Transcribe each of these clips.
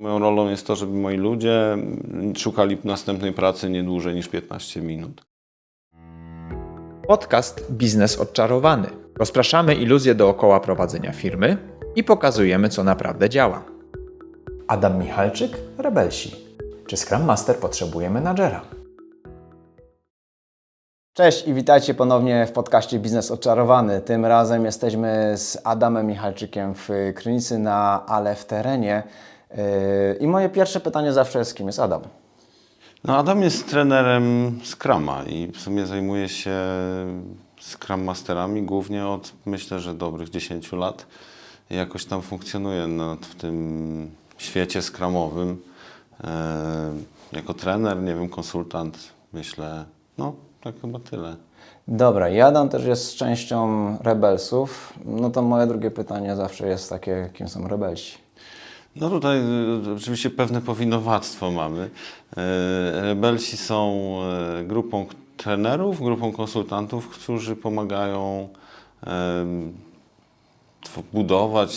Moją rolą jest to, żeby moi ludzie szukali następnej pracy nie dłużej niż 15 minut. Podcast Biznes Odczarowany. Rozpraszamy iluzje dookoła prowadzenia firmy i pokazujemy, co naprawdę działa. Adam Michalczyk, Rebelsi. Czy Scrum Master potrzebuje menadżera? Cześć i witajcie ponownie w podcaście Biznes Odczarowany. Tym razem jesteśmy z Adamem Michalczykiem w Krynicy na Ale w terenie. Yy, I moje pierwsze pytanie zawsze jest, kim jest Adam? No Adam jest trenerem Scrama i w sumie zajmuje się Scrum Masterami głównie od myślę, że dobrych 10 lat. I jakoś tam funkcjonuje w tym świecie skramowym. E, jako trener, nie wiem, konsultant, myślę, no tak chyba tyle. Dobra, i Adam też jest częścią Rebelsów. No to moje drugie pytanie zawsze jest takie, kim są Rebelsi? No tutaj y, oczywiście pewne powinowactwo mamy. Y, Rebelsi są y, grupą trenerów, grupą konsultantów, którzy pomagają budować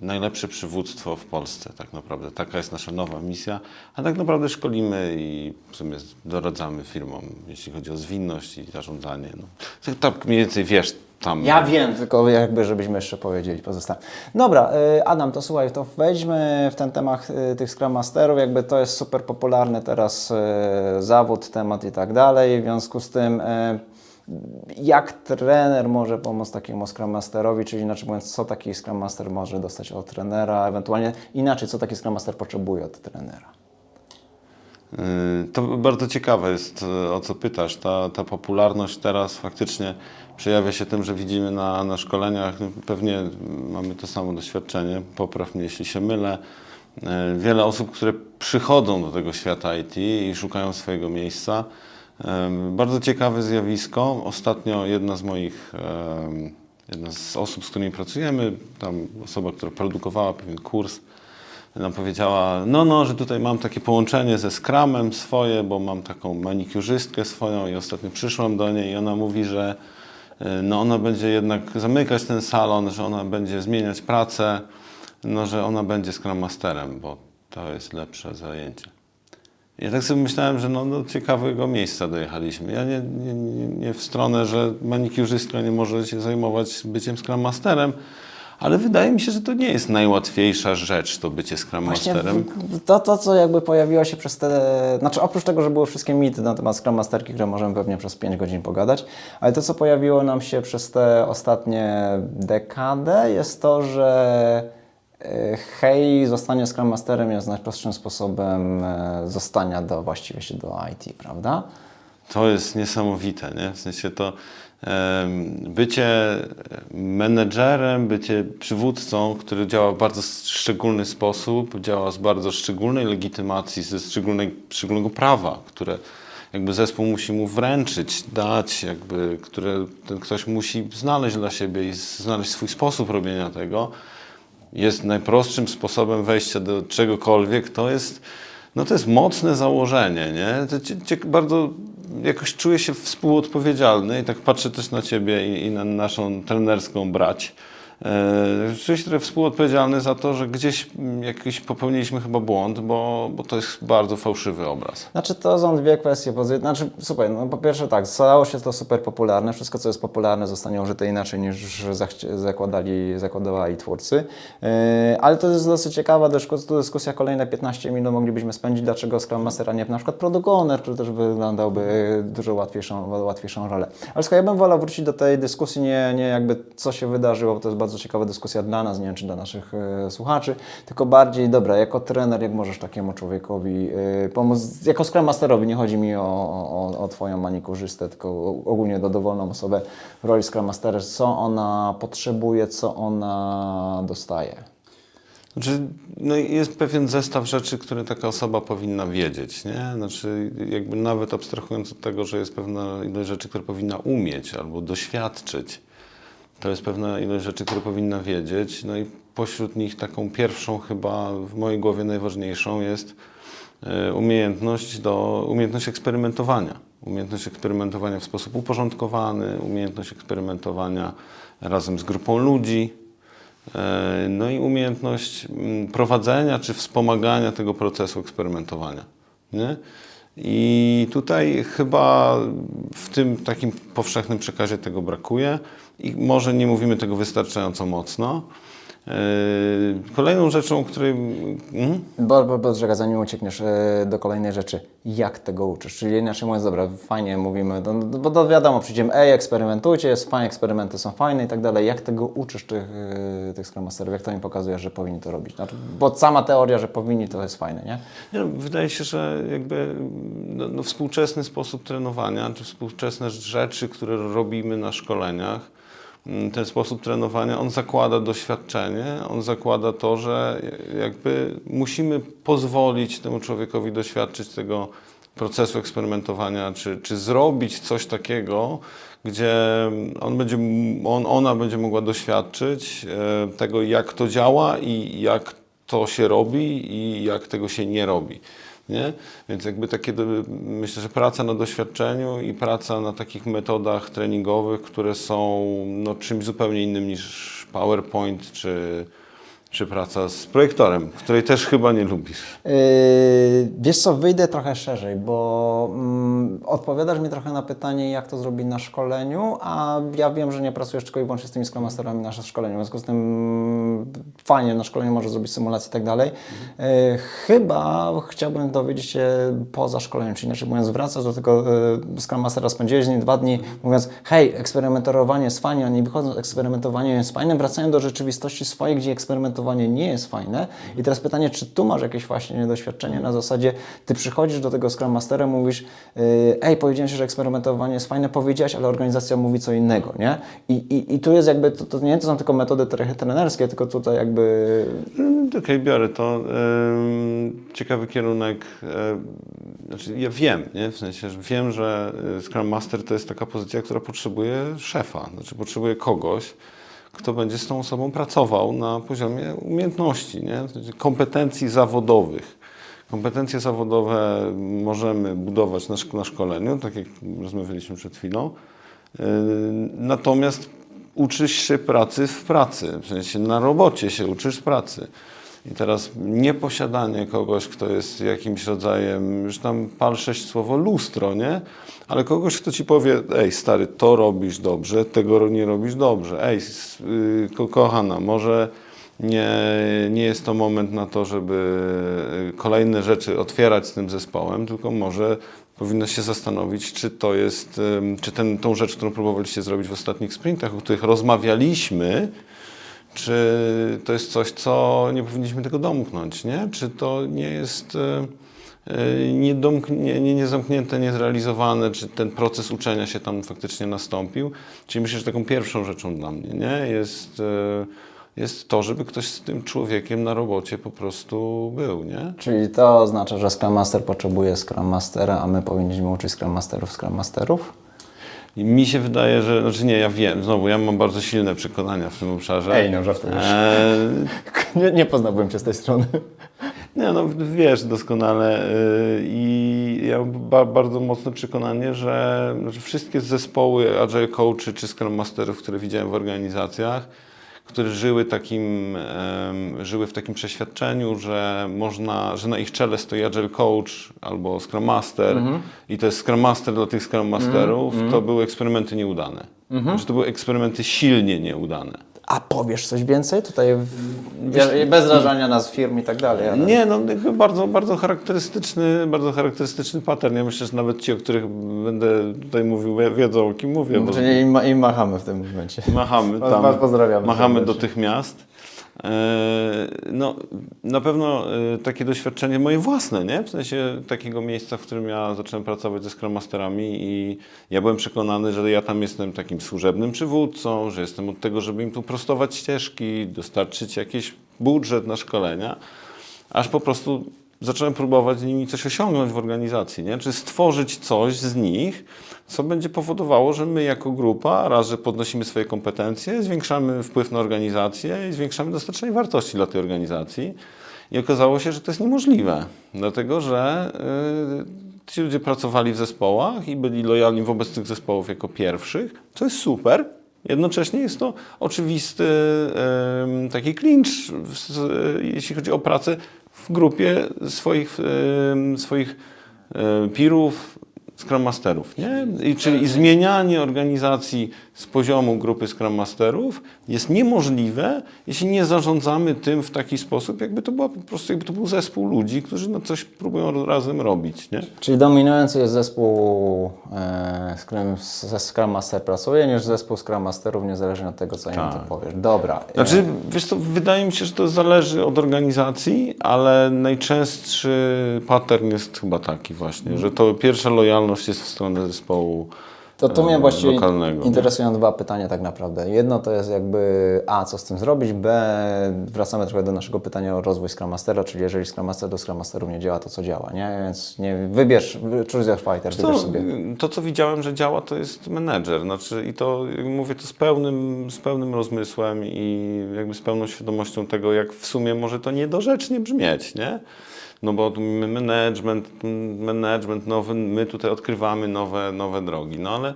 najlepsze przywództwo w Polsce tak naprawdę. Taka jest nasza nowa misja, a tak naprawdę szkolimy i w sumie doradzamy firmom, jeśli chodzi o zwinność i zarządzanie. No. Tak- Tak mniej więcej wiesz tam. Ja wiem, tylko jakby żebyśmy jeszcze powiedzieli pozostałe. Dobra, y, Adam, to słuchaj, to wejdźmy w ten temat y, tych Scrum Masterów, jakby to jest super popularny teraz y, zawód, temat i tak dalej, w związku z tym jak trener może pomóc takiemu Scrum Masterowi, czyli inaczej mówiąc, co taki Scrum Master może dostać od trenera, ewentualnie inaczej, co taki Scrum Master potrzebuje od trenera. Y, To bardzo ciekawe jest, y, o co pytasz. Ta, ta popularność teraz faktycznie przejawia się tym, że widzimy na, na szkoleniach, no, pewnie mamy to samo doświadczenie, popraw mnie, jeśli się mylę. Y, Wiele osób, które przychodzą do tego świata IT i szukają swojego miejsca. Bardzo ciekawe zjawisko. Ostatnio jedna z moich, jedna z osób, z którymi pracujemy, tam osoba, która produkowała pewien kurs, nam powiedziała, no, no, że tutaj mam takie połączenie ze Scrumem swoje, bo mam taką manikiurzystkę swoją i ostatnio przyszłam do niej i ona mówi, że y, no, ona będzie jednak zamykać ten salon, że ona będzie zmieniać pracę, no, że ona będzie Scrum Masterem, bo to jest lepsze zajęcie. Ja tak sobie myślałem, że no, do ciekawego miejsca dojechaliśmy. Ja nie, nie, nie, nie w stronę, że manikiurzystka nie może się zajmować byciem Scrum Masterem, ale wydaje mi się, że to nie jest najłatwiejsza rzecz, to bycie Scrum Właśnie Masterem. w- to, to, co jakby pojawiło się przez te... Znaczy oprócz tego, że były wszystkie mity na temat Scrum Masterki, które możemy pewnie przez 5 godzin pogadać, ale to, co pojawiło nam się przez te ostatnie dekadę, jest to, że e, hej, zostanie Scrum Masterem jest najprostszym sposobem e, zostania do, właściwie się do IT, prawda? To jest niesamowite, nie? W sensie to bycie menedżerem, bycie przywódcą, który działa w bardzo szczególny sposób, działa z bardzo szczególnej legitymacji, ze szczególnej, szczególnego prawa, które jakby zespół musi mu wręczyć, dać, jakby, które ktoś musi znaleźć dla siebie i znaleźć swój sposób robienia tego, jest najprostszym sposobem wejścia do czegokolwiek, to jest, no to jest mocne założenie, nie? Cie, bardzo jakoś czuję się współodpowiedzialny i tak patrzę też na Ciebie i, i na naszą trenerską brać. E, się trochę współodpowiedzialny za to, że gdzieś mm, jakiś popełniliśmy chyba błąd, bo, bo to jest bardzo fałszywy obraz. Znaczy to są dwie kwestie. Znaczy, słuchaj, no po pierwsze tak, stało się to super popularne. Wszystko, co jest popularne, zostanie użyte inaczej niż zakładali, zakładali twórcy. Yy, ale to jest dosyć ciekawa dyskusja. Kolejne 15 minut moglibyśmy spędzić, dlaczego Scrum Master, a nie na przykład Product Owner, który też wyglądałby dużo łatwiejszą, łatwiejszą rolę. Ale słuchaj, ja bym wolał wrócić do tej dyskusji, nie, nie jakby co się wydarzyło, bo to jest bardzo ciekawa dyskusja dla nas, nie wiem czy dla naszych e, słuchaczy, tylko bardziej, dobra, jako trener, jak możesz takiemu człowiekowi e, pomóc, jako Scrum Masterowi, nie chodzi mi o, o, o Twoją manikurzystę, tylko ogólnie do dowolną osobę w roli Scrum Mastera, co ona potrzebuje, co ona dostaje. Znaczy, no jest pewien zestaw rzeczy, które taka osoba powinna wiedzieć, nie? Znaczy, jakby nawet abstrahując od tego, że jest pewna ilość rzeczy, które powinna umieć albo doświadczyć, to jest pewna ilość rzeczy, które powinna wiedzieć. No i pośród nich taką pierwszą chyba w mojej głowie najważniejszą jest e, umiejętność do umiejętność eksperymentowania. Umiejętność eksperymentowania w sposób uporządkowany, umiejętność eksperymentowania razem z grupą ludzi, E, No i umiejętność mm, prowadzenia czy wspomagania tego procesu eksperymentowania. Nie? I tutaj chyba w tym takim powszechnym przekazie tego brakuje i może nie mówimy tego wystarczająco mocno. E, Kolejną rzeczą, o której. Mhm. Bo, bo, bo czekaj, zanim uciekniesz e, do kolejnej rzeczy, jak tego uczysz? Czyli inaczej mówiąc, dobra, fajnie mówimy, no, no, bo to wiadomo, przyjdziemy, ej, eksperymentujcie, jest fajnie, eksperymenty są fajne i tak dalej. Jak tego uczysz tych, e, tych Scrum Masterów? Jak to im pokazujesz, że powinni to robić? Znaczy, bo sama teoria, że powinni, to jest fajne, nie? Nie, no, wydaje się, że jakby no, no, współczesny sposób trenowania, czy współczesne rzeczy, które robimy na szkoleniach, ten sposób trenowania, on zakłada doświadczenie, on zakłada to, że jakby musimy pozwolić temu człowiekowi doświadczyć tego procesu eksperymentowania, czy, czy zrobić coś takiego, gdzie on będzie, on, ona będzie mogła doświadczyć e, tego, jak to działa i jak to się robi i jak tego się nie robi. Nie? Więc jakby takie, myślę, że praca na doświadczeniu i praca na takich metodach treningowych, które są no, czymś zupełnie innym niż PowerPoint czy, czy praca z projektorem, której też chyba nie lubisz. Yy, wiesz co, wyjdę trochę szerzej, bo mm, odpowiadasz mi trochę na pytanie, jak to zrobić na szkoleniu, a ja wiem, że nie pracujesz tylko i wyłącznie z tymi Scrum Masterami na szkoleniu, w związku z tym mm, fajnie, na szkoleniu możesz zrobić symulację i tak dalej. Yy, chyba chciałbym dowiedzieć się poza szkoleniem, czyli inaczej mówiąc, wracasz do tego yy, Scrum spędziłeś dwa dni, mówiąc, hej, eksperymentowanie jest fajne, oni wychodzą z eksperymentowania jest fajne, wracają do rzeczywistości swojej, gdzie nie jest fajne. I teraz pytanie, czy tu masz jakieś właśnie doświadczenie na zasadzie, ty przychodzisz do tego Scrum Mastera, mówisz, yy, ej, powiedziałem ci, że eksperymentowanie jest fajne, powiedziałeś, ale organizacja mówi co innego, nie? I, i, i tu jest jakby, to, to nie to są tylko metody tre- trenerskie, tylko tutaj jakby Mm, Okej, biorę to. Ciekawy kierunek. Ym, Znaczy, ja wiem, nie? w sensie, że wiem, że y, Scrum Master to jest taka pozycja, która potrzebuje szefa, znaczy potrzebuje kogoś, kto będzie z tą osobą pracował na poziomie umiejętności, nie? Kompetencji zawodowych. Kompetencje zawodowe możemy budować na, szk- na szkoleniu, tak jak rozmawialiśmy przed chwilą. Yy, Natomiast uczysz się pracy w pracy, w sensie na robocie się uczysz pracy. I teraz nieposiadanie kogoś, kto jest jakimś rodzajem, już tam pal sześć słowo lustro, nie? Ale kogoś, kto ci powie, ej stary, to robisz dobrze, tego nie robisz dobrze. Ej, y, ko kochana, może nie, nie jest to moment na to, żeby y, kolejne rzeczy otwierać z tym zespołem, tylko może powinno się zastanowić, czy to jest, czy ten, tą rzecz, którą próbowaliście zrobić w ostatnich sprintach, o których rozmawialiśmy, czy to jest coś, co nie powinniśmy tego domknąć, nie? Czy to nie jest e, e, niedomknie, nie, niezamknięte, niezrealizowane, czy ten proces uczenia się tam faktycznie nastąpił? Czyli myślę, że taką pierwszą rzeczą dla mnie nie? Jest, e, jest to, żeby ktoś z tym człowiekiem na robocie po prostu był, nie? Czyli to oznacza, że Scrum Master potrzebuje Scrum Mastera, a my powinniśmy uczyć Scrum Masterów Scrum Masterów? I mi się wydaje, że, znaczy nie, ja wiem, znowu, ja mam bardzo silne przekonania w tym obszarze. Ej, no, żartujesz. E, Nie, nie poznałbym Cię z tej strony. Nie, no wiesz doskonale yy, i ja mam ba bardzo mocne przekonanie, że, że wszystkie zespoły Agile Coachy czy Scrum Masterów, które widziałem w organizacjach, które żyły, takim, żyły w takim przeświadczeniu, że można, że na ich czele stoi Agile Coach albo Scrum Master i to jest Scrum Master dla tych Scrum Masterów, to były eksperymenty nieudane. Że to były eksperymenty silnie nieudane. A powiesz coś więcej tutaj? Bez zrażania nazw firm i tak dalej. Ale... Nie, no bardzo, bardzo charakterystyczny, bardzo charakterystyczny pattern. Ja myślę, że nawet ci, o których będę tutaj mówił, wie- wiedzą o kim mówię, bo Czyli im, im machamy w tym momencie. machamy tam, was pozdrawiamy machamy serdecznie. dotychmiast. E, No, na pewno e, takie doświadczenie moje własne, nie? W sensie takiego miejsca, w którym ja zacząłem pracować ze Scrum Masterami i ja byłem przekonany, że ja tam jestem takim służebnym przywódcą, że jestem od tego, żeby im tu prostować ścieżki, dostarczyć jakiś budżet na szkolenia, aż po prostu zacząłem próbować z nimi coś osiągnąć w organizacji, nie? Czy stworzyć coś z nich, co będzie powodowało, że my jako grupa raz, że podnosimy swoje kompetencje, zwiększamy wpływ na organizację i zwiększamy dostarczenie wartości dla tej organizacji. I okazało się, że to jest niemożliwe, dlatego że yy, ci ludzie pracowali w zespołach i byli lojalni wobec tych zespołów jako pierwszych, co jest super, Jednocześnie jest to oczywisty taki klincz, jeśli chodzi o pracę w grupie swoich, swoich e, pirów, Scrum Masterów, nie? Czyli zmienianie organizacji z poziomu grupy Scrum Masterów jest niemożliwe, jeśli nie zarządzamy tym w taki sposób, jakby to była po prostu, jakby to był zespół ludzi, którzy no coś próbują razem robić, nie? Czyli dominujący jest zespół, e, z którym ze Scrum Master pracuje, niż zespół Scrum Masterów, niezależnie od tego, co im Tak. to powiesz. Dobra. e, Znaczy, wiesz co, wydaje mi się, że to zależy od organizacji, ale najczęstszy pattern jest chyba taki właśnie, że to pierwsza lojalność jest w stronę zespołu To tu mnie e, właściwie lokalnego. nie? interesują dwa pytania tak naprawdę. Jedno to jest jakby A, co z tym zrobić, B, wracamy trochę do naszego pytania o rozwój Scrum Mastera, czyli jeżeli Scrum Master do Scrum Masterów nie działa, to co działa, nie? Więc nie, wybierz, wy- choose your fighter, To, wybierz sobie. to, co widziałem, że działa, to jest menedżer. Znaczy, I to mówię to z pełnym, z pełnym rozmysłem i jakby z pełną świadomością tego, jak w sumie może to niedorzecznie brzmieć, nie? No bo management, management nowy, my tutaj odkrywamy nowe, nowe drogi. No ale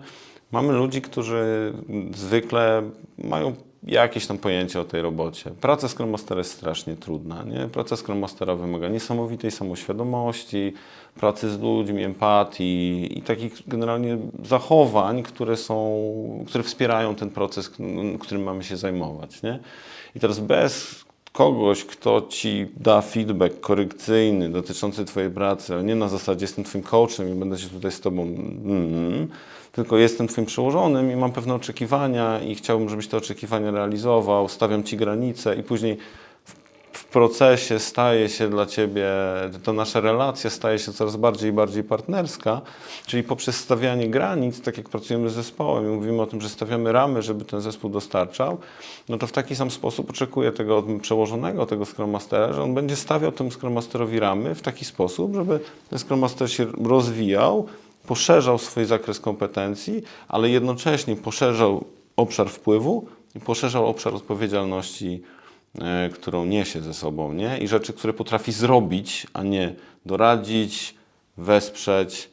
mamy ludzi, którzy zwykle mają jakieś tam pojęcie o tej robocie. Praca Scrum Mastera jest strasznie trudna. Nie? Praca Scrum Mastera wymaga niesamowitej samoświadomości, pracy z ludźmi, empatii i takich generalnie zachowań, które są, które wspierają ten proces, którym mamy się zajmować. Nie? I teraz bez kogoś, kto ci da feedback korekcyjny dotyczący Twojej pracy, ale nie na zasadzie jestem Twoim coachem i będę się tutaj z Tobą, mm, tylko jestem Twoim przełożonym i mam pewne oczekiwania i chciałbym, żebyś te oczekiwania realizował, stawiam Ci granice i później procesie staje się dla Ciebie, to nasza relacja staje się coraz bardziej i bardziej partnerska, czyli poprzez stawianie granic, tak jak pracujemy z zespołem i mówimy o tym, że stawiamy ramy, żeby ten zespół dostarczał, no to w taki sam sposób oczekuję tego od przełożonego, tego Scrum Mastera, że on będzie stawiał temu Scrum Masterowi ramy w taki sposób, żeby ten Scrum Master się rozwijał, poszerzał swój zakres kompetencji, ale jednocześnie poszerzał obszar wpływu i poszerzał obszar odpowiedzialności którą niesie ze sobą, nie? I rzeczy, które potrafi zrobić, a nie doradzić, wesprzeć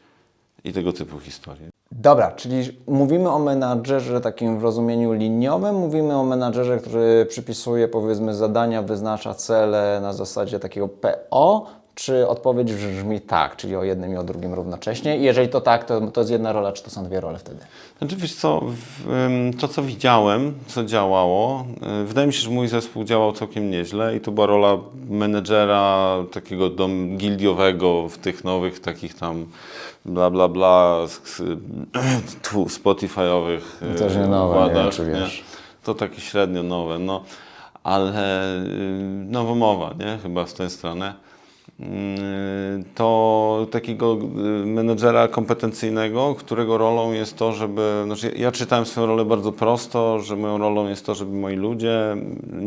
i tego typu historie. Dobra, czyli mówimy o menadżerze takim w rozumieniu liniowym, mówimy o menadżerze, który przypisuje powiedzmy zadania, wyznacza cele na zasadzie takiego PO, czy odpowiedź brzmi tak, czyli o jednym i o drugim równocześnie? I jeżeli to tak, to, to jest jedna rola, czy to są dwie role wtedy? Znaczy, wiesz co, w, to co widziałem, co działało, y, wydaje mi się, że mój zespół działał całkiem nieźle i to była rola menedżera takiego dom gildiowego w tych nowych takich tam bla bla bla Spotify'owych też nie nowe, nie wiem, układach, czy wiesz. To takie średnio nowe, no ale y, nowomowa, nie? Chyba w tę stronę. Mm, To takiego y, menedżera kompetencyjnego, którego rolą jest to, żeby. Znaczy ja czytałem swoją rolę bardzo prosto, że moją rolą jest to, żeby moi ludzie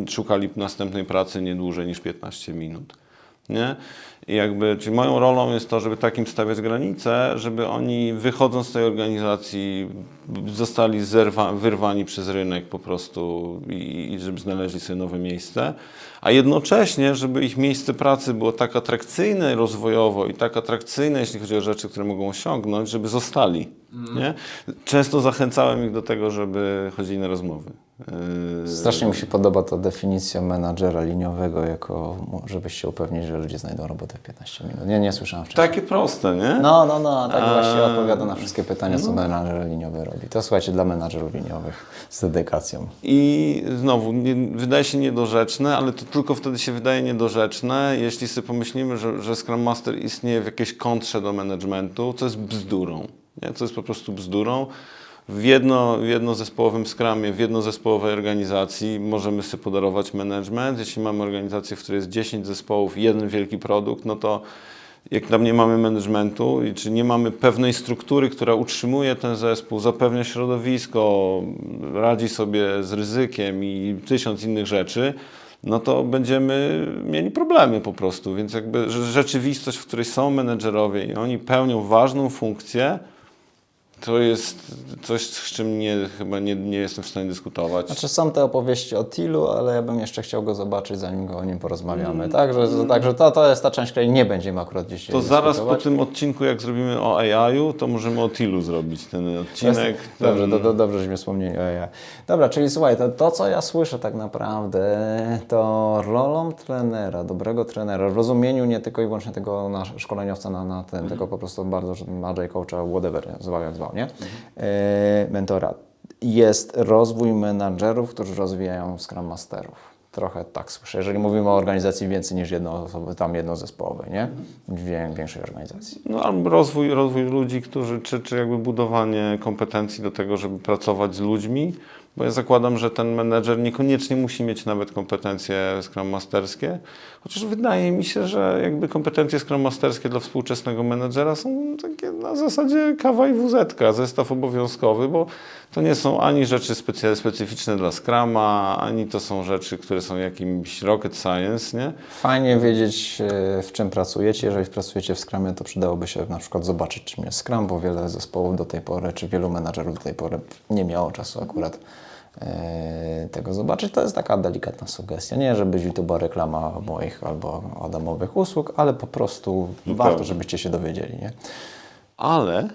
szukali następnej pracy nie dłużej niż 15 minut. Nie? I jakby, czyli moją rolą jest to, żeby takim stawiać granice, żeby oni wychodząc z tej organizacji zostali wyrwani przez rynek po prostu i, i żeby znaleźli sobie nowe miejsce, a jednocześnie, żeby ich miejsce pracy było tak atrakcyjne rozwojowo i tak atrakcyjne, jeśli chodzi o rzeczy, które mogą osiągnąć, żeby zostali. Nie? Często zachęcałem ich do tego, żeby chodzili na rozmowy. Yy, Strasznie mi się podoba ta definicja menadżera liniowego, jako żebyś się upewnić, że ludzie znajdą robotę w 15 minut. Nie, nie słyszałem wcześniej. Takie proste, nie? No, no, no, tak A- właśnie odpowiada na wszystkie pytania, co menadżer liniowy robi. To słuchajcie, dla menadżerów liniowych z dedykacją. I znowu, nie, wydaje się niedorzeczne, ale to tylko wtedy się wydaje niedorzeczne, jeśli sobie pomyślimy, że, że Scrum Master istnieje w jakiejś kontrze do managementu, co jest bzdurą. Nie? Co jest po prostu bzdurą. W, jedno, w jednozespołowym skramie, w jednozespołowej organizacji możemy sobie podarować management. Jeśli mamy organizację, w której jest 10 zespołów jeden wielki produkt, no to jak tam nie mamy managementu, i czy nie mamy pewnej struktury, która utrzymuje ten zespół, zapewnia środowisko, radzi sobie z ryzykiem i tysiąc innych rzeczy, no to będziemy mieli problemy po prostu. Więc jakby rzeczywistość, w której są menedżerowie i oni pełnią ważną funkcję, to jest coś, z czym nie, chyba nie, nie jestem w stanie dyskutować. Znaczy są te opowieści o Tilu, ale ja bym jeszcze chciał go zobaczyć, zanim go o nim porozmawiamy. Także, także to, to jest ta część, której nie będziemy akurat dzisiaj to zaraz po tym odcinku, jak zrobimy o AI-u, to możemy o Tilu zrobić ten odcinek. Dobrze, ten... do, do, dobrze, żeśmy wspomnieli o AI. Dobra, czyli słuchaj, to, to co ja słyszę tak naprawdę, to rolą trenera, dobrego trenera, w rozumieniu nie tylko i wyłącznie tego na szkoleniowca na, na ten, tylko po prostu bardzo, że coacha, whatever, zwał jak zwał, nie? E, mentora. Jest rozwój menadżerów, którzy rozwijają Scrum Masterów. Trochę tak słyszę. Jeżeli mówimy o organizacji więcej niż jedno osoby, tam jednozespołowej, nie? Wię- Większej organizacji. No, albo rozwój, rozwój ludzi, którzy, czy, czy jakby budowanie kompetencji do tego, żeby pracować z ludźmi, bo ja zakładam, że ten menedżer niekoniecznie musi mieć nawet kompetencje Scrum Masterskie, chociaż wydaje mi się, że jakby kompetencje Scrum Masterskie dla współczesnego menedżera są takie na zasadzie kawa i wuzetka, zestaw obowiązkowy, bo to nie są ani rzeczy specy- specyficzne dla Scruma, ani to są rzeczy, które są jakimś rocket science, nie? Fajnie wiedzieć, e, w czym pracujecie. Jeżeli pracujecie w Scrumie, to przydałoby się na przykład zobaczyć, czym jest Scrum, bo wiele zespołów do tej pory, czy wielu menadżerów do tej pory nie miało czasu akurat tego zobaczyć. To jest taka delikatna sugestia. Nie, żeby to była reklama moich albo Adamowych usług, ale po prostu warto, żebyście się dowiedzieli. Nie? Ale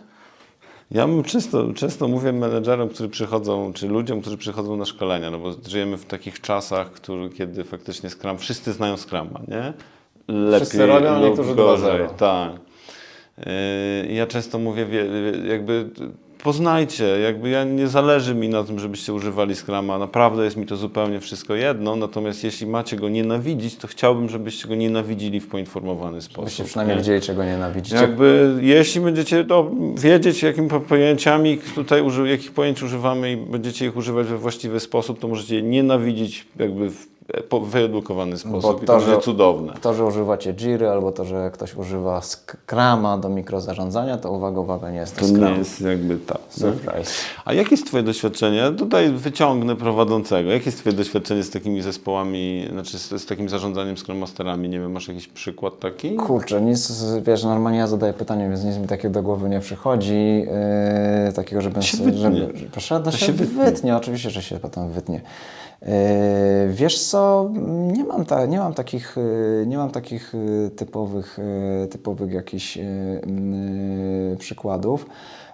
ja bym często, często mówię menedżerom, którzy przychodzą, czy ludziom, którzy przychodzą na szkolenia, no bo żyjemy w takich czasach, który, kiedy faktycznie Scrum, wszyscy znają Scruma, nie? Lepiej Wszyscy robią, lub niektórzy gorzej. 2.0. Tak. Yy, Ja często mówię, jakby poznajcie, jakby ja nie zależy mi na tym, żebyście używali Scruma, naprawdę jest mi to zupełnie wszystko jedno, natomiast jeśli macie go nienawidzić, to chciałbym, żebyście go nienawidzili w poinformowany sposób. Byście przynajmniej nie? wiedzieli, czego nienawidzicie. Jakby, jeśli będziecie to wiedzieć, jakim po- pojęciami tutaj jakich pojęć używamy i będziecie ich używać we właściwy sposób, to możecie je nienawidzić jakby w wyedukowany sposób i to to, będzie że- cudowne. To, że używacie Jiry albo to, że ktoś używa Scrama do mikrozarządzania, to uwaga, uwaga, nie jest to, To Scrum. nie jest jakby tak. Surprise. A jakie jest Twoje doświadczenie? Tutaj wyciągnę prowadzącego. Jakie jest Twoje doświadczenie z takimi zespołami, znaczy z, z takim zarządzaniem Scrum Masterami? Nie wiem, masz jakiś przykład taki? Kurczę, nic, wiesz, normalnie ja zadaję pytanie, więc nic mi takiego do głowy nie przychodzi, yy, takiego, żebym... się żeby, wytnie. żeby, proszę, to, To się, się wytnie. wytnie. oczywiście, że się potem wytnie. Yy, wiesz co, nie mam, ta, nie mam takich, yy, nie mam takich yy, typowych, typowych jakichś przykładów.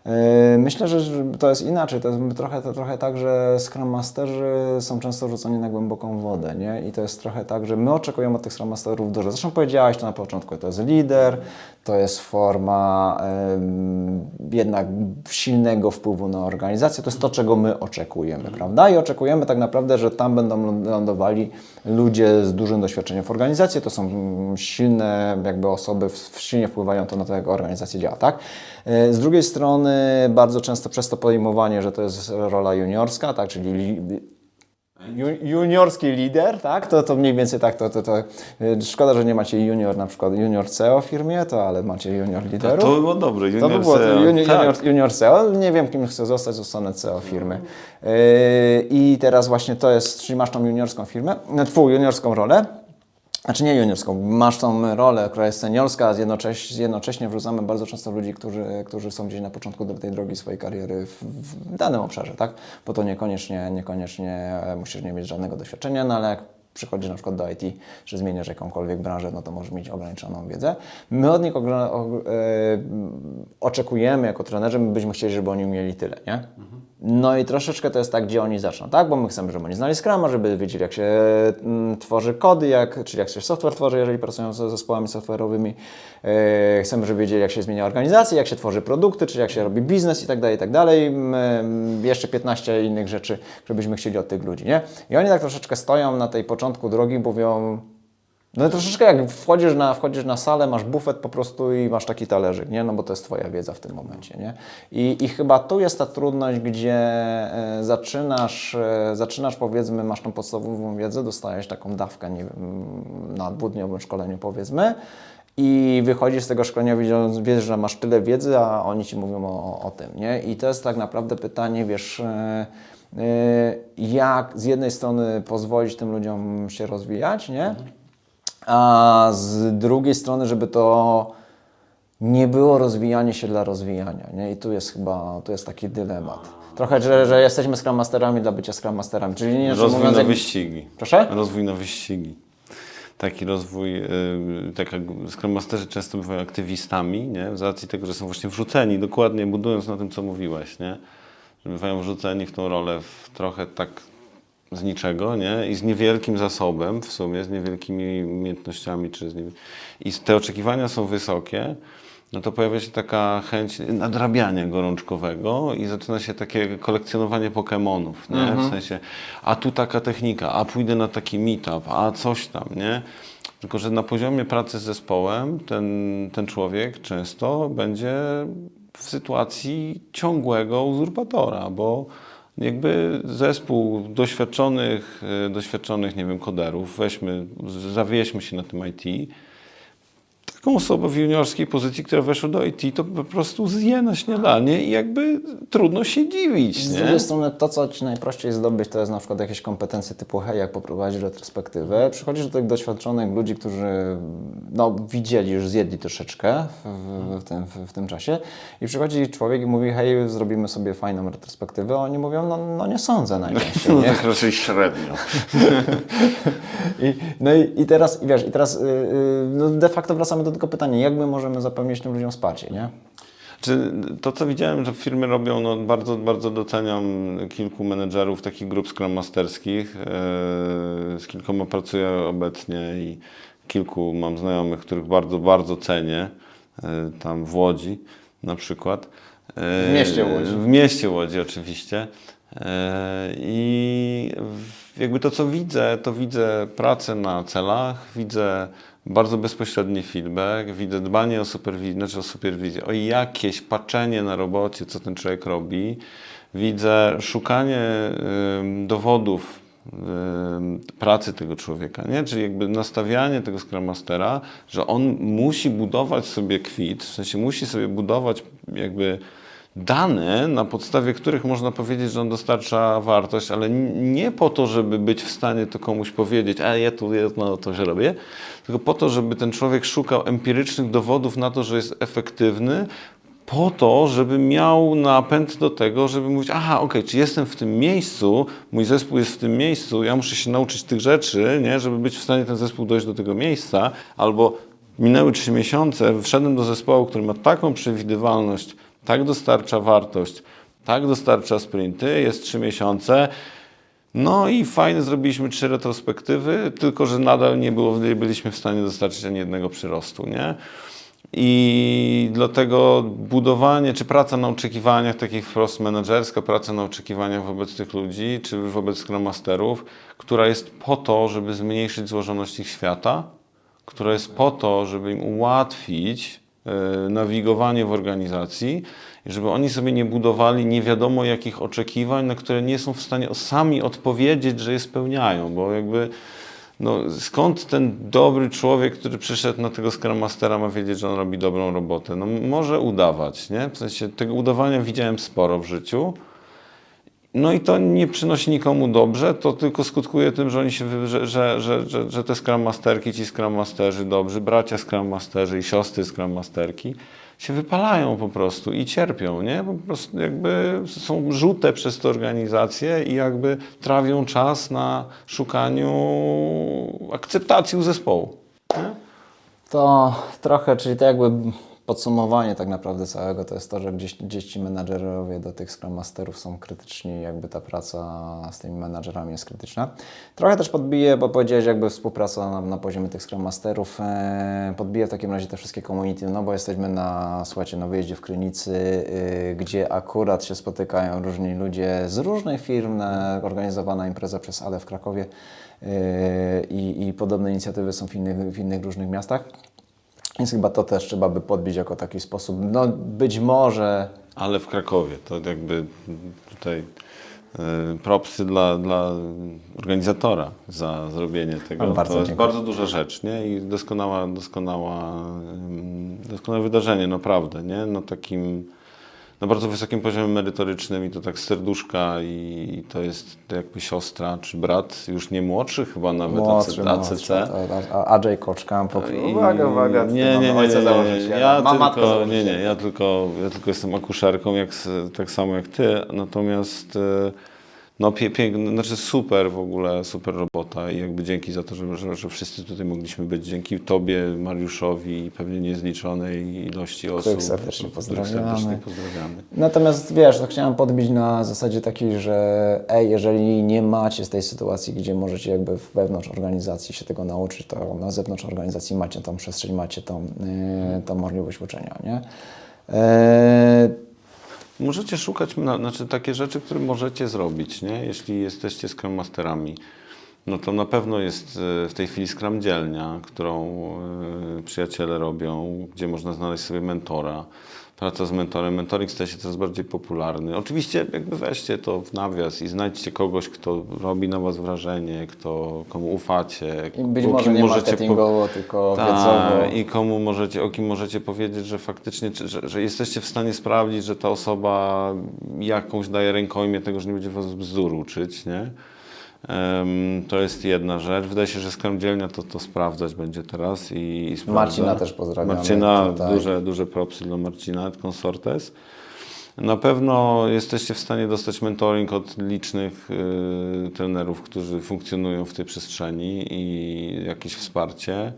Yy, Myślę, że to jest inaczej. To jest trochę, to trochę tak, że Scrum Masterzy są często rzuconi na głęboką wodę, nie? I to jest trochę tak, że my oczekujemy od tych Scrum Masterów dużo. Zresztą powiedziałaś to na początku, to jest lider, to jest forma em, jednak silnego wpływu na organizację. To jest to, czego my oczekujemy, prawda? I oczekujemy tak naprawdę, że tam będą lądowali ludzie z dużym doświadczeniem w organizacji. To są silne jakby osoby, silnie wpływają to na to, jak organizacja działa, tak? E, Z drugiej strony bardzo często przez to pojmowanie, że to jest rola juniorska, tak? Czyli li- Ju- Juniorski lider, tak? To, to mniej więcej tak, to, to, to y, szkoda, że nie macie junior na przykład junior CEO w firmie, to ale macie junior liderów. To było dobre. To by Junior było to CEO. junior, Tak. junior, junior CEO. Nie wiem, kim chcę zostać, zostanę CEO firmy. Yy, I teraz właśnie to jest, czyli masz tą juniorską firmę, no, twój juniorską rolę. Znaczy nie juniorską, masz tą rolę, która jest seniorska, jednocześnie, jednocześnie wrzucamy bardzo często ludzi, którzy, którzy są gdzieś na początku tej drogi swojej kariery w, w danym obszarze, tak? Bo to niekoniecznie, niekoniecznie musisz nie mieć żadnego doświadczenia, no ale jak przychodzisz na przykład do IT, że zmieniasz jakąkolwiek branżę, no to możesz mieć ograniczoną wiedzę. My od nich e, oczekujemy jako trenerzy, my byśmy chcieli, żeby oni mieli tyle, nie? No i troszeczkę to jest tak, gdzie oni zaczną, tak? Bo my chcemy, żeby oni znali Scrama, żeby wiedzieli, jak się mm, tworzy kody, jak, czyli jak się software tworzy, jeżeli pracują z zespołami software'owymi. E, chcemy, żeby wiedzieli, jak się zmienia organizacja, jak się tworzy produkty, czyli jak się robi biznes i tak dalej, i tak dalej. Mm, Jeszcze 15 innych rzeczy, które byśmy chcieli od tych ludzi, nie? I oni tak troszeczkę stoją na tej początku drogi, mówią, no troszeczkę jak wchodzisz na, wchodzisz na salę, masz bufet po prostu i masz taki talerzyk, nie? No bo to jest Twoja wiedza w tym momencie, nie? I, i chyba tu jest ta trudność, gdzie e, zaczynasz, e, zaczynasz powiedzmy, masz tą podstawową wiedzę, dostajesz taką dawkę, nie wiem, na dwudniowym szkoleniu powiedzmy i wychodzisz z tego szkolenia, wiedząc- wiesz, że masz tyle wiedzy, a oni Ci mówią o, o tym, nie? I to jest tak naprawdę pytanie, wiesz... e, Jak z jednej strony pozwolić tym ludziom się rozwijać, nie? A z drugiej strony, żeby to nie było rozwijania się dla rozwijania. Nie? I tu jest chyba tu jest taki dylemat. Trochę, że, że jesteśmy Scrum Masterami dla bycia Scrum Masterami. Czyli nie Rozwój mówiąc, na wyścigi. Proszę? Rozwój na wyścigi. Taki rozwój, yy, tak jak Scrum Masterzy często bywają aktywistami, nie? z racji tego, że są właśnie wrzuceni, dokładnie budując na tym, co mówiłeś, nie? że bywają wrzuceni w tą rolę w trochę tak z niczego, nie? I z niewielkim zasobem w sumie, z niewielkimi umiejętnościami, czy z niewi- i te oczekiwania są wysokie, no to pojawia się taka chęć nadrabiania gorączkowego i zaczyna się takie kolekcjonowanie Pokemonów, nie? W sensie, a tu taka technika, a pójdę na taki meetup, a coś tam, nie? Tylko, że na poziomie pracy z zespołem ten, ten człowiek często będzie w sytuacji ciągłego uzurpatora, bo jakby zespół doświadczonych, e, doświadczonych, nie wiem, koderów, weźmy, zawieźmy się na tym IT, taką osobę w juniorskiej pozycji, która weszła do IT, to po prostu zje na śniadanie i jakby trudno się dziwić, Z nie? drugiej strony to, co Ci najprościej zdobyć, to jest na przykład jakieś kompetencje typu hej, jak poprowadzić retrospektywę. Przychodzisz do tych doświadczonych ludzi, którzy no, widzieli, już zjedli troszeczkę w, w, tym, w, w tym czasie i przychodzi człowiek i mówi hej, zrobimy sobie fajną retrospektywę, a oni mówią, no, no nie sądzę najczęściej, No tak raczej średnio. I, no i, i teraz, i wiesz, i teraz yy, no de facto wracamy do tego pytania, jak my możemy zapewnić tym ludziom wsparcie, nie? Czy to, co widziałem, że firmy robią, no bardzo, bardzo doceniam kilku menedżerów takich grup Scrum Masterskich. e, Z kilkoma pracuję obecnie i kilku mam znajomych, których bardzo, bardzo cenię. e, Tam w Łodzi na przykład. E, W mieście Łodzi. W mieście Łodzi oczywiście. I jakby to, co widzę, to widzę pracę na celach, widzę bardzo bezpośredni feedback, widzę dbanie o superwizję, znaczy o superwizję, o jakieś patrzenie na robocie, co ten człowiek robi. Widzę szukanie ym, dowodów ym, pracy tego człowieka, nie? Czyli jakby nastawianie tego Scrum Mastera, że on musi budować sobie kwit, w sensie musi sobie budować jakby dane, na podstawie których można powiedzieć, że on dostarcza wartość, ale nie po to, żeby być w stanie to komuś powiedzieć, a ja tu jedno to, że robię, tylko po to, żeby ten człowiek szukał empirycznych dowodów na to, że jest efektywny, po to, żeby miał napęd do tego, żeby mówić, aha, okej, czy jestem w tym miejscu, mój zespół jest w tym miejscu, ja muszę się nauczyć tych rzeczy, nie, żeby być w stanie ten zespół dojść do tego miejsca, albo minęły trzy miesiące, wszedłem do zespołu, który ma taką przewidywalność, tak dostarcza wartość, tak dostarcza sprinty, jest trzy miesiące, no i fajnie, zrobiliśmy trzy retrospektywy, tylko że nadal nie, było, nie byliśmy w stanie dostarczyć ani jednego przyrostu, nie? I dlatego budowanie, czy praca na oczekiwaniach, takich wprost menedżerska, praca na oczekiwaniach wobec tych ludzi, czy wobec Scrum która jest po to, żeby zmniejszyć złożoność ich świata, która jest po to, żeby im ułatwić nawigowanie w organizacji żeby oni sobie nie budowali nie wiadomo jakich oczekiwań, na które nie są w stanie sami odpowiedzieć, że je spełniają, bo jakby no, skąd ten dobry człowiek, który przyszedł na tego Scrum Mastera ma wiedzieć, że on robi dobrą robotę? No może udawać, nie? W sensie tego udawania widziałem sporo w życiu. No i to nie przynosi nikomu dobrze, to tylko skutkuje tym, że oni się, że, że, że, że, te Scrum Masterki, ci Scrum Masterzy dobrzy, bracia Scrum Masterzy i siostry Scrum Masterki się wypalają po prostu i cierpią, nie? Po prostu jakby są żółte przez te organizacje i jakby trawią czas na szukaniu akceptacji u zespołu. Nie? To trochę, czyli to jakby podsumowanie tak naprawdę całego to jest to, że gdzieś, gdzieś ci menadżerowie do tych Scrum Masterów są krytyczni, jakby ta praca z tymi menadżerami jest krytyczna. Trochę też podbije, bo powiedziałeś jakby współpraca na, na poziomie tych Scrum Masterów, e, podbije w takim razie te wszystkie community, no bo jesteśmy na, słuchajcie, na wyjeździe w Krynicy, e, gdzie akurat się spotykają różni ludzie z różnych firm, na, organizowana impreza przez ADE w Krakowie e, i, i podobne inicjatywy są w innych, w innych różnych miastach. Więc chyba to też trzeba by podbić jako taki sposób. No być może Ale w Krakowie to jakby tutaj e, propsy dla, dla organizatora za zrobienie tego. Bardzo to jest dziękuję. bardzo duża rzecz, nie? I doskonała, doskonała, doskonałe wydarzenie, naprawdę, nie? No takim na bardzo wysokim poziomie merytorycznym i to tak serduszka i to jest jakby siostra czy brat, już nie młodszy, chyba nawet Młodszy, ACC. młodszy, a- a- Andrzej Koczkamp. I- Uwaga, uwaga. Nie, nie, nie, ojca założyciela. Ja tylko, nie, nie, ja tylko, ja tylko jestem akuszerką, jak, tak samo jak ty, natomiast e, no pie, piękne, znaczy super w ogóle, super robota i jakby dzięki za to, że, że, że wszyscy tutaj mogliśmy być, dzięki tobie, Mariuszowi i pewnie niezliczonej ilości osób. serdecznie których pozdrawiamy. serdecznie pozdrawiamy. Natomiast wiesz, to chciałem podbić na zasadzie takiej, że ej, jeżeli nie macie z tej sytuacji, gdzie możecie jakby wewnątrz organizacji się tego nauczyć, to na zewnątrz organizacji macie tą przestrzeń, macie tą, yy, tą możliwość uczenia, nie? Yy, Możecie szukać na, znaczy takie rzeczy, które możecie zrobić, nie? jeśli jesteście Scrum Masterami. No to na pewno jest e, w tej chwili Scrum Dzielnia, którą e, przyjaciele robią, gdzie można znaleźć sobie mentora. Praca z mentorem. Mentoring staje się coraz bardziej popularny. Oczywiście jakby weźcie to w nawias i znajdźcie kogoś, kto robi na Was wrażenie, kto, komu ufacie. I być może nie możecie po- marketingowo, tylko tak, wiedzowo. i komu możecie, o kim możecie powiedzieć, że faktycznie, że, że jesteście w stanie sprawdzić, że ta osoba jakąś daje rękojmię tego, że nie będzie was bzdur uczyć, nie? To jest jedna rzecz. Wydaje się, że Scrum Dzielnia to, to sprawdzać będzie teraz i, i sprawdza. Marcina też pozdrawiamy Marcina, tutaj. duże, duże propsy dla Marcina, et consortes. Na pewno jesteście w stanie dostać mentoring od licznych y, trenerów, którzy funkcjonują w tej przestrzeni i jakieś wsparcie.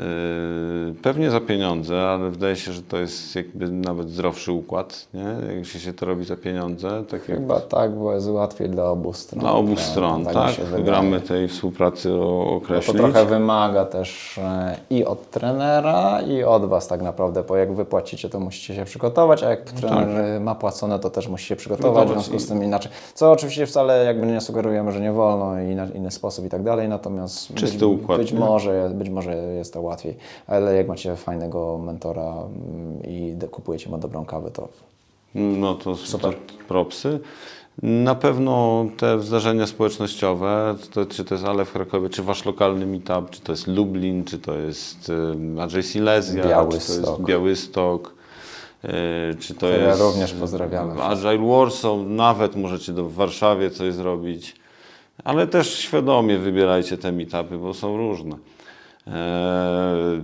Y, pewnie za pieniądze, ale wydaje się, że to jest jakby nawet zdrowszy układ, nie? Jeśli się to robi za pieniądze, tak jak Chyba tak, bo jest łatwiej dla obu stron. dla obu Tak, stron, tak? się wydaje. Gramy tej współpracy o- Bo to określić. trochę wymaga też e, i od trenera, i od Was tak naprawdę, bo jak Wy płacicie, to musicie się przygotować, a jak trener e, ma płacone, to też musi się przygotować, w tak. Związku z tym inaczej. Co oczywiście wcale jakby nie sugerujemy, że nie wolno i na inny sposób i tak dalej, natomiast Czysty być, układ, być, nie? może, być może jest to łatwiej, ale jak macie fajnego mentora mm, i kupujecie mu dobrą kawę, to No to super propsy. Na pewno te zdarzenia społecznościowe, to, czy to jest Ale w Krakowie, czy wasz lokalny meetup, czy to jest Lublin, czy to jest Andrzej Silesia, czy to jest Białystok. Białystok, y, czy to Które jest również pozdrawiamy. Agile Warsaw, nawet możecie do, w Warszawie coś zrobić, ale też świadomie wybierajcie te meetupy, bo są różne. Eee,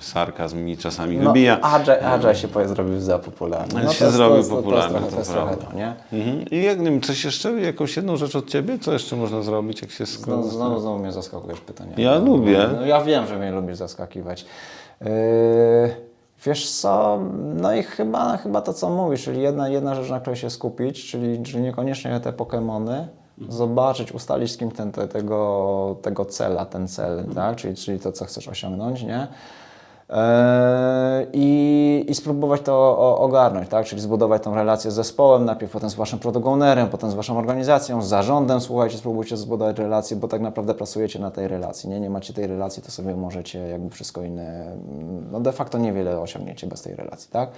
sarkazm mi czasami wybija. No, Agile, Agile się powie- zrobił za popularny. No się to zrobił to to popularny, to To trochę prawda. to, nie? Mhm. I jak wiem, coś jeszcze, jakąś jedną rzecz od ciebie? Co jeszcze można zrobić, jak się Znowu, składa? znowu, znowu mnie zaskakujesz pytaniami. Ja lubię. No, ja wiem, że mnie lubisz zaskakiwać. Yy, wiesz co, no i chyba, chyba to, co mówisz, czyli jedna, jedna rzecz, na której się skupić, czyli, czyli niekoniecznie te Pokemony, zobaczyć, ustalić z kim ten, te, tego, tego cela, ten cel, tak? czyli, czyli to, co chcesz osiągnąć, nie? Eee, I, I spróbować to ogarnąć, tak? czyli zbudować tą relację z zespołem, najpierw potem z waszym product ownerem, potem z waszą organizacją, z zarządem, słuchajcie, spróbujcie zbudować relację, bo tak naprawdę pracujecie na tej relacji, nie? Nie macie tej relacji, to sobie możecie jakby wszystko inne, no de facto niewiele osiągniecie bez tej relacji, tak?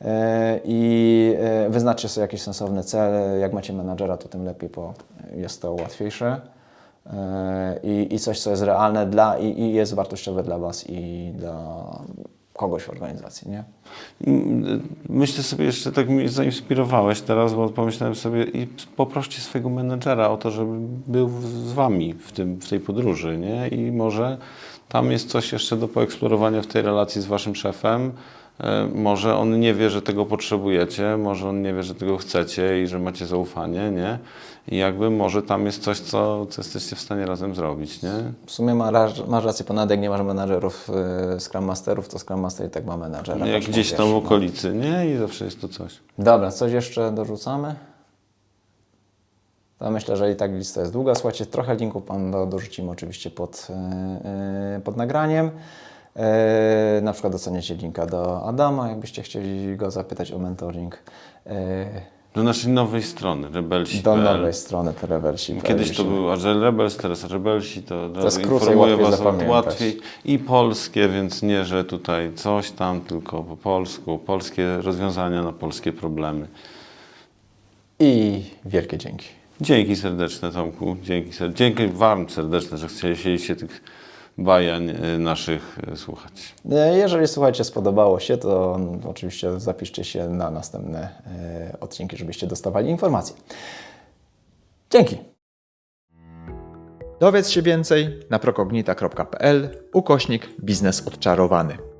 Eee, I e, wyznaczcie sobie jakiś sensowny cel, jak macie menadżera, to tym lepiej, bo jest to łatwiejsze. E, i, i coś, co jest realne dla, i, i jest wartościowe dla Was i dla kogoś w organizacji, nie? Mm, Myślę sobie jeszcze, tak mnie zainspirowałeś teraz, bo pomyślałem sobie i poproście swojego menedżera o to, żeby był z wami w, tym, w tej podróży, nie? I może tam jest coś jeszcze do poeksplorowania w tej relacji z waszym szefem. E, Może on nie wie, że tego potrzebujecie, może on nie wie, że tego chcecie i że macie zaufanie, nie? I jakby może tam jest coś, co, co jesteście w stanie razem zrobić, nie? W sumie ma, masz rację, ponad jak nie masz menadżerów, y, Scrum Masterów, to Scrum Master i tak ma menadżera. Jak też gdzieś wiesz, tam w okolicy, nie? I zawsze jest to coś. Dobra, coś jeszcze dorzucamy? To myślę, że i tak lista jest długa. Słuchajcie, trochę linków Pan do, dorzucimy oczywiście pod, yy, pod nagraniem. Yy, na przykład doceniecie linka do Adama, jakbyście chcieli go zapytać o mentoring. Yy, Do naszej nowej strony, rebelsi. do nowej strony Reversi. Kiedyś to był Rebels, teraz Rebelsi, to od jest informuję Was zapamiętać. łatwiej. I polskie, więc nie, że tutaj coś tam, tylko po polsku. Polskie rozwiązania na polskie problemy. I wielkie dzięki. Dzięki serdeczne Tomku, dzięki, ser- dzięki Wam serdeczne, że chcieliście tych bajeń e, naszych e, słuchać. E, Jeżeli słuchajcie, spodobało się, to mm, oczywiście zapiszcie się na następne odcinki, żebyście dostawali informacje. Dzięki. Dowiedz się więcej na prokognita.pl ukośnik biznes odczarowany.